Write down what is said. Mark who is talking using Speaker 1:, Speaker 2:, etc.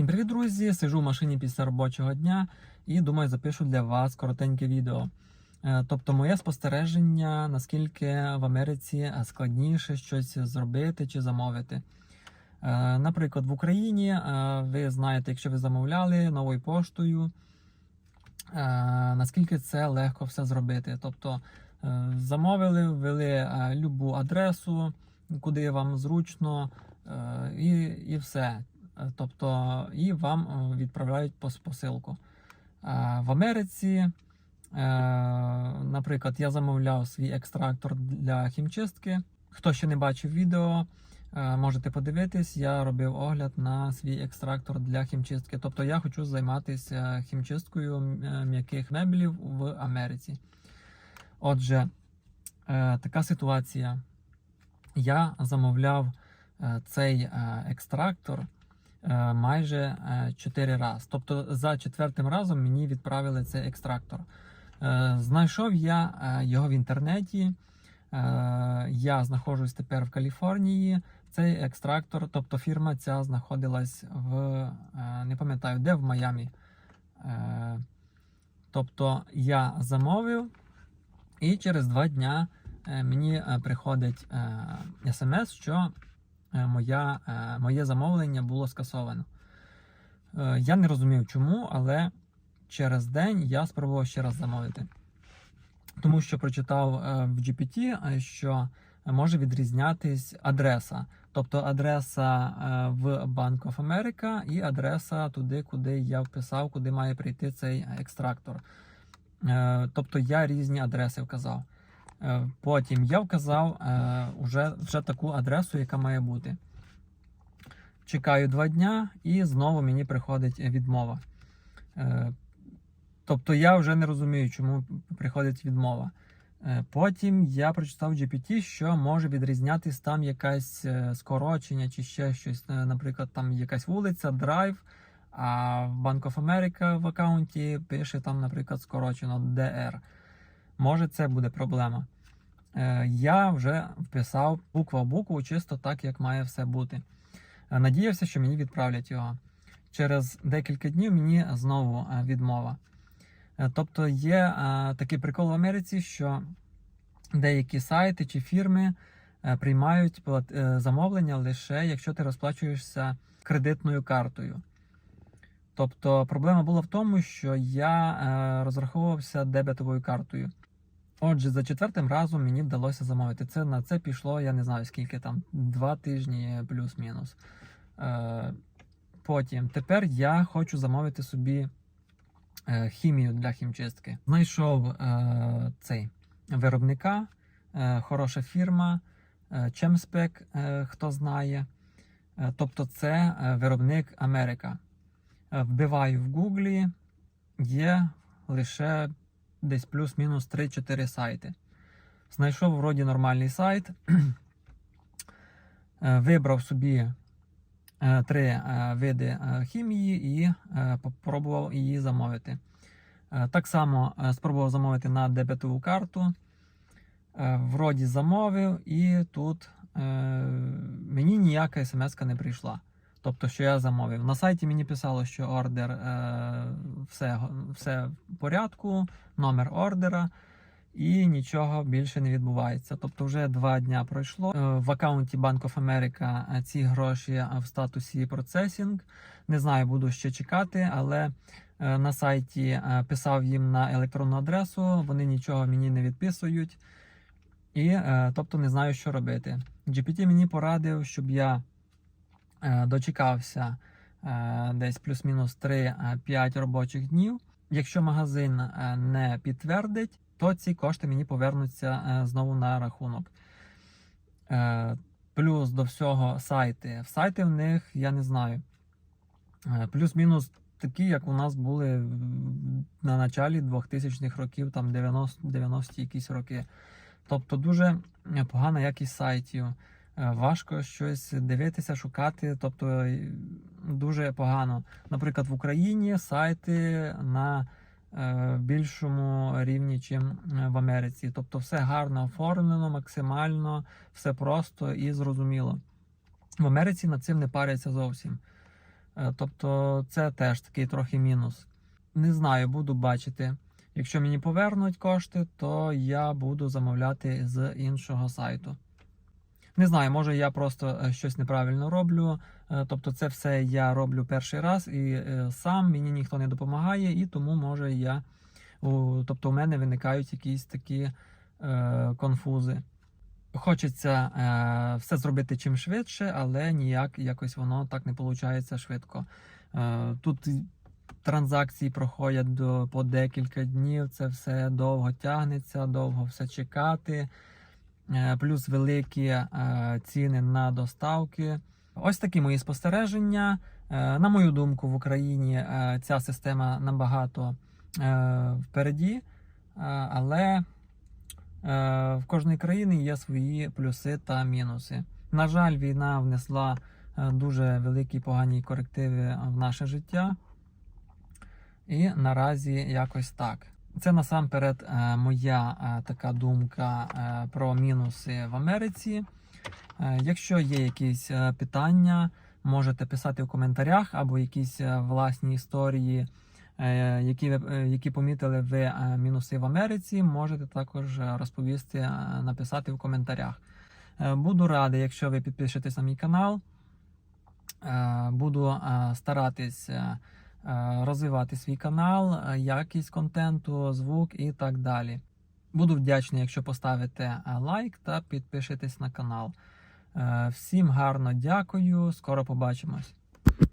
Speaker 1: Всім привіт, друзі! Сижу в машині після робочого дня і думаю, запишу для вас коротеньке відео. Е, Тобто, моє спостереження, наскільки в Америці складніше щось зробити чи замовити. Е, Наприклад, в Україні е, ви знаєте, якщо ви замовляли новою поштою, е, наскільки це легко все зробити. Тобто е, замовили, ввели е, любу адресу, куди вам зручно, е, і, і все. Е, Тобто, і вам е, відправляють посилку. В Америці, е, наприклад, я замовляв свій екстрактор для хімчистки. Хто ще не бачив відео, е, можете подивитись. Я робив огляд на свій екстрактор для хімчистки. Тобто я хочу займатися хімчисткою е, м'яких меблів в Америці. Отже, е, така ситуація. Я замовляв е, цей е, екстрактор е, майже 4 рази. Тобто за четвертим разом мені відправили цей екстрактор. Е, Знайшов я е, його в інтернеті. Е, Я знаходжусь тепер в Каліфорнії. Цей екстрактор, тобто фірма ця знаходилась в е, не пам'ятаю, де в Майамі. Е, Тобто я замовив, і через два дня е, мені е, приходить е, смс, що е, моя, е, моє замовлення було скасовано. Е, Я не розумів чому, але через день я спробував ще раз замовити. Тому що прочитав е, в GPT, е, що може відрізнятись адреса. Тобто адреса е, в Bank of America і адреса туди, куди я вписав, куди має прийти цей екстрактор. Е, Тобто я різні адреси вказав. Е, Потім я вказав е, вже, вже таку адресу, яка має бути. Чекаю два дня і знову мені приходить відмова. Е, Тобто я вже не розумію, чому приходить відмова. Потім я прочитав GPT, що може відрізнятись там якесь скорочення чи ще щось. Наприклад, там якась вулиця, драйв, а в Bank of America в аккаунті пише там, наприклад, скорочено DR. Може, це буде проблема. Е, Я вже вписав буква букву, чисто так, як має все бути. Е, Надіявся, що мені відправлять його. Через декілька днів мені знову е, відмова. Тобто є такий прикол в Америці, що деякі сайти чи фірми приймають замовлення лише якщо ти розплачуєшся кредитною картою. Тобто проблема була в тому, що я розраховувався дебетовою картою. Отже, за четвертим разом мені вдалося замовити. Це на це пішло, я не знаю скільки там, два тижні плюс-мінус. Е, потім, тепер я хочу замовити собі е, хімію для хімчистки. Знайшов е, цей виробника, е, хороша фірма, е, Чемспек, е, хто знає. Е, тобто, це е, виробник Америка. Е, Вбиваю в Гуглі, є лише десь плюс-мінус 3-4 сайти. Знайшов вроді нормальний сайт, е, вибрав собі е, три е, види хімії і попробував її замовити. Так само спробував замовити на дебетову карту. Вроді замовив, і тут мені ніяка смс не прийшла. Тобто, що я замовив. На сайті мені писало, що ордер е, все, все в порядку, номер ордера, і нічого більше не відбувається. Тобто, вже два дня пройшло. Е, в аккаунті Bank of America е, ці гроші е, в статусі процесінг. Не знаю, буду ще чекати, але е, на сайті е, писав їм на електронну адресу, вони нічого мені не відписують. І е, тобто не знаю, що робити. GPT мені порадив, щоб я дочекався е, десь плюс-мінус 3-5 робочих днів. Якщо магазин е, не підтвердить, то ці кошти мені повернуться е, знову на рахунок. Е, Плюс до всього сайти. В сайти в них я не знаю. е, Плюс-мінус такі, як у нас були на началі 2000-х років, там 90 90 якісь роки. Тобто дуже е, погана якість сайтів. Е, Важко щось дивитися, шукати, тобто дуже погано. Наприклад, в Україні сайти на е, більшому рівні, чим е, в Америці. Тобто все гарно оформлено, максимально, все просто і зрозуміло. В Америці над цим не паряться зовсім. Тобто, це теж такий трохи мінус. Не знаю, буду бачити. Якщо мені повернуть кошти, то я буду замовляти з іншого сайту. Не знаю, може я просто е, щось неправильно роблю. Е, Тобто, це все я роблю перший раз і е, сам мені ніхто не допомагає, і тому може я. Тобто, у мене виникають якісь такі конфузи. Хочеться все зробити чим швидше, але ніяк якось воно так не виходить швидко. Тут транзакції проходять до, по декілька днів, це все довго тягнеться, довго все чекати. Е, плюс великі е, ціни на доставки. Ось такі мої спостереження. Е, на мою думку, в Україні ця система набагато впереді, але в кожній країні є свої плюси та мінуси. На жаль, війна внесла дуже великі погані корективи в наше життя. І наразі якось так. Це насамперед е, моя е, така думка е, про мінуси в Америці. Якщо є якісь питання, можете писати в коментарях або якісь власні історії, які, які помітили ви мінуси в Америці, можете також розповісти, написати в коментарях. Буду радий, якщо ви підпишетесь на мій канал. Буду старатись розвивати свій канал, е, якість контенту, звук і так далі. Буду вдячний, якщо поставите е, лайк та підпишетесь на канал. Е, Всім гарно дякую. Скоро побачимось.